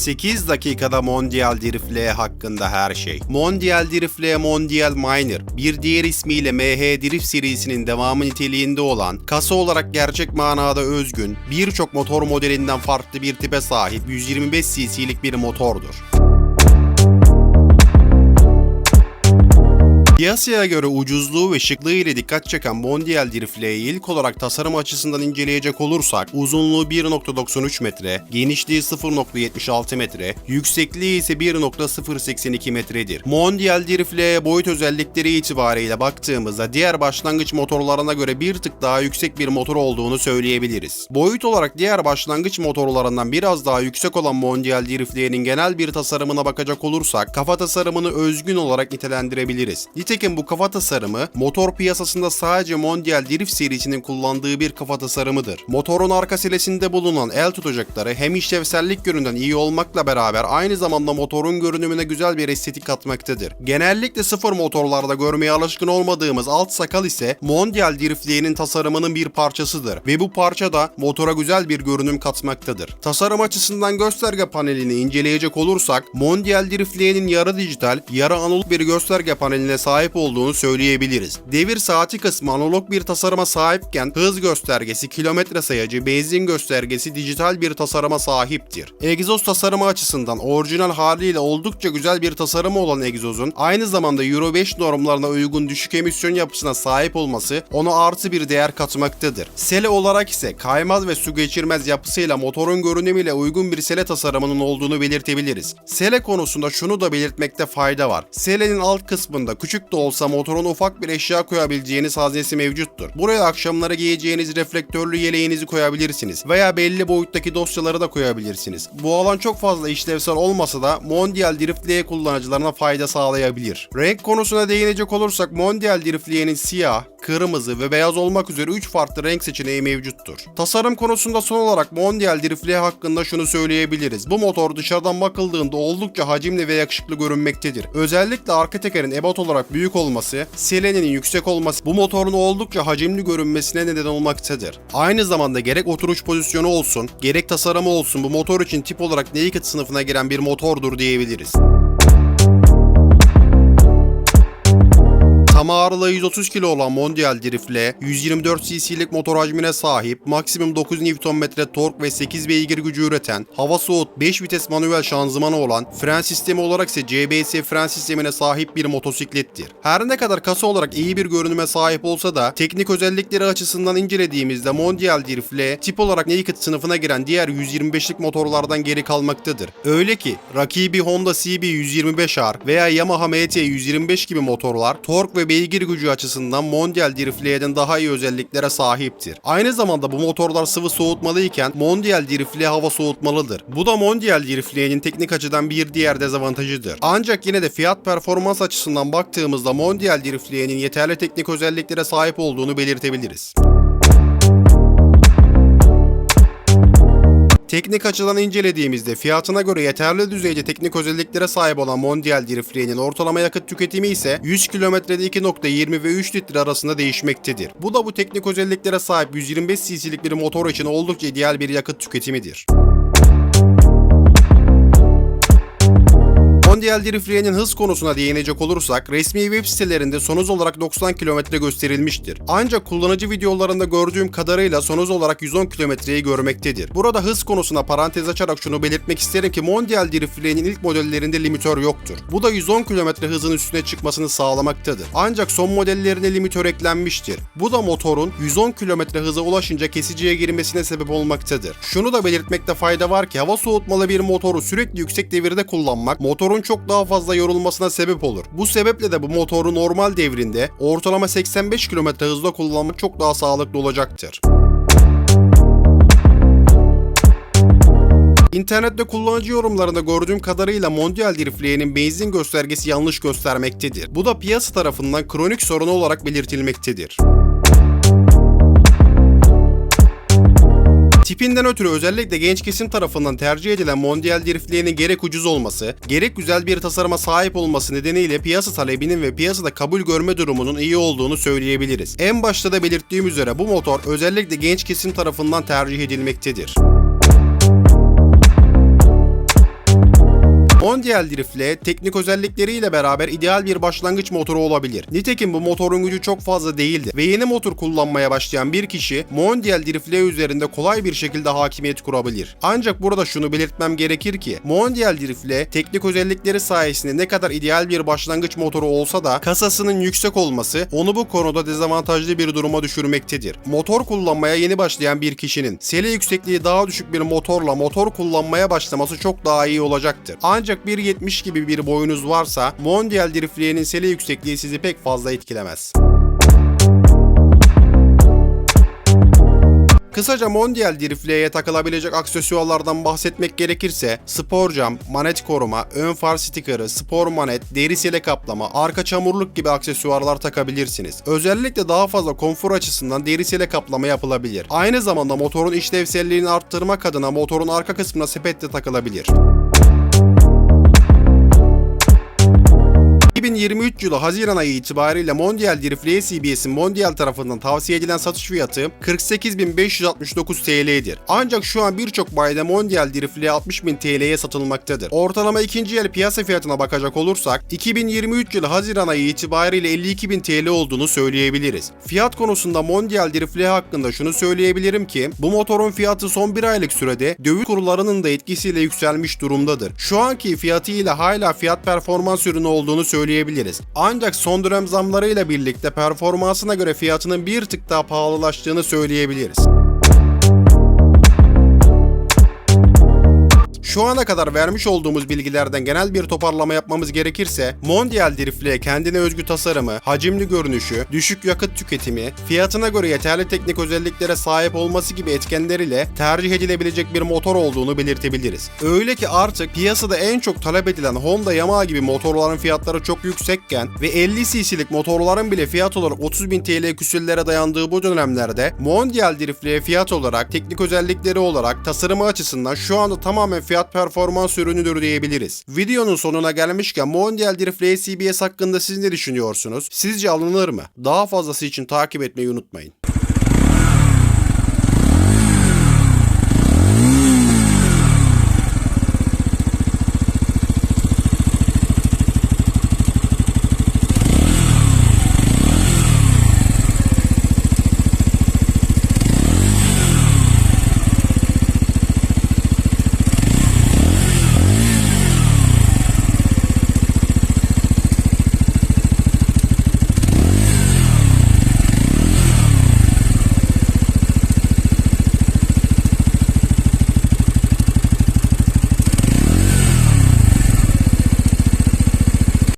8 dakikada Mondial Drift L hakkında her şey. Mondial Drift L Mondial Miner, bir diğer ismiyle MH Drift serisinin devamı niteliğinde olan, kasa olarak gerçek manada özgün, birçok motor modelinden farklı bir tipe sahip 125 cc'lik bir motordur. Piyasaya göre ucuzluğu ve şıklığı ile dikkat çeken Mondial Drift L'yi ilk olarak tasarım açısından inceleyecek olursak uzunluğu 1.93 metre, genişliği 0.76 metre, yüksekliği ise 1.082 metredir. Mondial Drift L'ye boyut özellikleri itibariyle baktığımızda diğer başlangıç motorlarına göre bir tık daha yüksek bir motor olduğunu söyleyebiliriz. Boyut olarak diğer başlangıç motorlarından biraz daha yüksek olan Mondial Drift L'nin genel bir tasarımına bakacak olursak kafa tasarımını özgün olarak nitelendirebiliriz. Nitekim bu kafa tasarımı motor piyasasında sadece Mondial Drift serisinin kullandığı bir kafa tasarımıdır. Motorun arka selesinde bulunan el tutacakları hem işlevsellik yönünden iyi olmakla beraber aynı zamanda motorun görünümüne güzel bir estetik katmaktadır. Genellikle sıfır motorlarda görmeye alışkın olmadığımız alt sakal ise Mondial Drift'liğinin tasarımının bir parçasıdır ve bu parça da motora güzel bir görünüm katmaktadır. Tasarım açısından gösterge panelini inceleyecek olursak Mondial Drift'liğinin yarı dijital, yarı analog bir gösterge paneline sahip olduğunu söyleyebiliriz. Devir saati kısmı analog bir tasarıma sahipken hız göstergesi, kilometre sayacı, benzin göstergesi dijital bir tasarıma sahiptir. Egzoz tasarımı açısından orijinal haliyle oldukça güzel bir tasarımı olan egzozun aynı zamanda Euro 5 normlarına uygun düşük emisyon yapısına sahip olması ona artı bir değer katmaktadır. Sele olarak ise kaymaz ve su geçirmez yapısıyla motorun görünümüyle uygun bir sele tasarımının olduğunu belirtebiliriz. Sele konusunda şunu da belirtmekte fayda var. Selenin alt kısmında küçük de olsa motorun ufak bir eşya koyabileceğiniz haznesi mevcuttur. Buraya akşamları giyeceğiniz reflektörlü yeleğinizi koyabilirsiniz veya belli boyuttaki dosyaları da koyabilirsiniz. Bu alan çok fazla işlevsel olmasa da Mondial Drift L kullanıcılarına fayda sağlayabilir. Renk konusuna değinecek olursak Mondial Drift L'nin siyah, kırmızı ve beyaz olmak üzere 3 farklı renk seçeneği mevcuttur. Tasarım konusunda son olarak Mondial Drift L hakkında şunu söyleyebiliriz. Bu motor dışarıdan bakıldığında oldukça hacimli ve yakışıklı görünmektedir. Özellikle arka tekerin ebat olarak büyük olması, selenin yüksek olması bu motorun oldukça hacimli görünmesine neden olmaktadır. Aynı zamanda gerek oturuş pozisyonu olsun, gerek tasarımı olsun bu motor için tip olarak naked sınıfına giren bir motordur diyebiliriz. Tam ağırlığı 130 kilo olan Mondial Drift L, 124 cc'lik motor hacmine sahip, maksimum 9 Nm tork ve 8 beygir gücü üreten, hava soğut 5 vites manuel şanzımanı olan, fren sistemi olarak ise CBS fren sistemine sahip bir motosiklettir. Her ne kadar kasa olarak iyi bir görünüme sahip olsa da, teknik özellikleri açısından incelediğimizde Mondial Drift L, tip olarak naked sınıfına giren diğer 125'lik motorlardan geri kalmaktadır. Öyle ki, rakibi Honda CB 125R veya Yamaha MT 125 gibi motorlar, tork ve beygir gücü açısından Mondial Drift L'den daha iyi özelliklere sahiptir. Aynı zamanda bu motorlar sıvı soğutmalı iken Mondial Drift L hava soğutmalıdır. Bu da Mondial Drift L'nin teknik açıdan bir diğer dezavantajıdır. Ancak yine de fiyat performans açısından baktığımızda Mondial Drift L'nin yeterli teknik özelliklere sahip olduğunu belirtebiliriz. Teknik açıdan incelediğimizde fiyatına göre yeterli düzeyde teknik özelliklere sahip olan Mondial Drift L'nin ortalama yakıt tüketimi ise 100 kilometrede 2.20 ve 3 litre arasında değişmektedir. Bu da bu teknik özelliklere sahip 125 cc'lik bir motor için oldukça ideal bir yakıt tüketimidir. Mondial Drift hız konusuna değinecek olursak resmi web sitelerinde son hız olarak 90 km gösterilmiştir. Ancak kullanıcı videolarında gördüğüm kadarıyla son hız olarak 110 kilometreyi görmektedir. Burada hız konusuna parantez açarak şunu belirtmek isterim ki Mondial Drift ilk modellerinde limitör yoktur. Bu da 110 km hızın üstüne çıkmasını sağlamaktadır. Ancak son modellerine limitör eklenmiştir. Bu da motorun 110 km hıza ulaşınca kesiciye girmesine sebep olmaktadır. Şunu da belirtmekte fayda var ki hava soğutmalı bir motoru sürekli yüksek devirde kullanmak motorun çok daha fazla yorulmasına sebep olur. Bu sebeple de bu motoru normal devrinde ortalama 85 km hızla kullanmak çok daha sağlıklı olacaktır. İnternette kullanıcı yorumlarında gördüğüm kadarıyla Mondial Drift L'nin benzin göstergesi yanlış göstermektedir. Bu da piyasa tarafından kronik sorunu olarak belirtilmektedir. Tipinden ötürü özellikle genç kesim tarafından tercih edilen Mondial Drift L'nin gerek ucuz olması, gerek güzel bir tasarıma sahip olması nedeniyle piyasa talebinin ve piyasada kabul görme durumunun iyi olduğunu söyleyebiliriz. En başta da belirttiğim üzere bu motor özellikle genç kesim tarafından tercih edilmektedir. Mondial Driftle teknik özellikleriyle beraber ideal bir başlangıç motoru olabilir. Nitekim bu motorun gücü çok fazla değildi ve yeni motor kullanmaya başlayan bir kişi Mondial Driftle üzerinde kolay bir şekilde hakimiyet kurabilir. Ancak burada şunu belirtmem gerekir ki Mondial Driftle teknik özellikleri sayesinde ne kadar ideal bir başlangıç motoru olsa da kasasının yüksek olması onu bu konuda dezavantajlı bir duruma düşürmektedir. Motor kullanmaya yeni başlayan bir kişinin sele yüksekliği daha düşük bir motorla motor kullanmaya başlaması çok daha iyi olacaktır. Ancak 1.70 gibi bir boyunuz varsa Mondial Drift'leyenin sele yüksekliği sizi pek fazla etkilemez. Kısaca Mondial Driftley'e takılabilecek aksesuarlardan bahsetmek gerekirse spor cam, manet koruma, ön far stikeri, spor manet, deri sele kaplama, arka çamurluk gibi aksesuarlar takabilirsiniz. Özellikle daha fazla konfor açısından deri sele kaplama yapılabilir. Aynı zamanda motorun işlevselliğini arttırmak adına motorun arka kısmına sepet de takılabilir. 2023 yılı Haziran ayı itibariyle Mondial Driftley CBS'in Mondial tarafından tavsiye edilen satış fiyatı 48.569 TL'dir. Ancak şu an birçok bayide Mondial Driftley 60.000 TL'ye satılmaktadır. Ortalama ikinci el piyasa fiyatına bakacak olursak 2023 yılı Haziran ayı itibariyle 52.000 TL olduğunu söyleyebiliriz. Fiyat konusunda Mondial Driftley hakkında şunu söyleyebilirim ki bu motorun fiyatı son bir aylık sürede döviz kurlarının da etkisiyle yükselmiş durumdadır. Şu anki fiyatıyla hala fiyat performans ürünü olduğunu söyleyebiliriz. Ancak son dönem zamlarıyla birlikte performansına göre fiyatının bir tık daha pahalılaştığını söyleyebiliriz. Şu ana kadar vermiş olduğumuz bilgilerden genel bir toparlama yapmamız gerekirse, Mondial Driftle kendine özgü tasarımı, hacimli görünüşü, düşük yakıt tüketimi, fiyatına göre yeterli teknik özelliklere sahip olması gibi etkenleriyle tercih edilebilecek bir motor olduğunu belirtebiliriz. Öyle ki artık piyasada en çok talep edilen Honda Yamaha gibi motorların fiyatları çok yüksekken ve 50 cc'lik motorların bile fiyat olarak 30.000 TL küsürlere dayandığı bu dönemlerde Mondial Drift'le fiyat olarak, teknik özellikleri olarak, tasarımı açısından şu anda tamamen fiyat performans ürünüdür diyebiliriz. Videonun sonuna gelmişken Mondial Drift CBS hakkında siz ne düşünüyorsunuz? Sizce alınır mı? Daha fazlası için takip etmeyi unutmayın.